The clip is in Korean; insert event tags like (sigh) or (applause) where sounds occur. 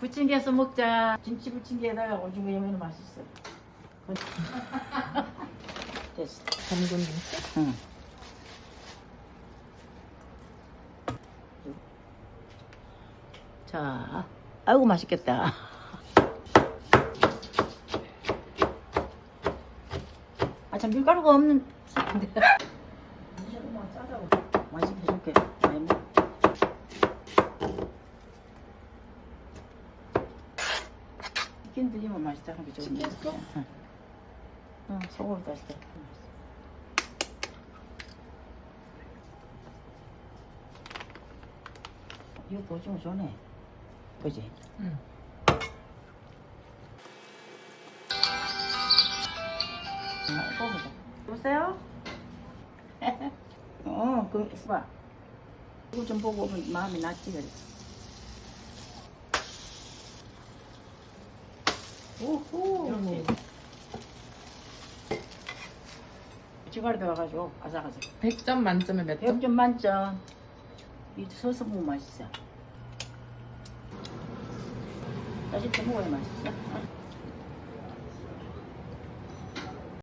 부침개 해서 먹자. 김치 부침개에다가 오징어 여면 맛있어. (laughs) 됐어. 담근 김치? 응. 자, 아이고 맛있겠다. 아, 참 밀가루가 없는. (laughs) 맛있게 해줄게. 많이 먹. 치킨 드리면 맛있다 좋은 치킨 거지. 응. 응, 소고기 다시 돼. 이거 오징어 좋네. 그지? 응. 아, 뽑아보자. 여보세요? 어, 그, 봐. 이거 좀 보고 마음이 낫지, 그래. 오호. 지가리도 와가지고 아삭아삭. 100점 만점에 몇 점? 100점 만점. 이 서서 먹으면 맛있어. 다시 또 먹어야 맛있어.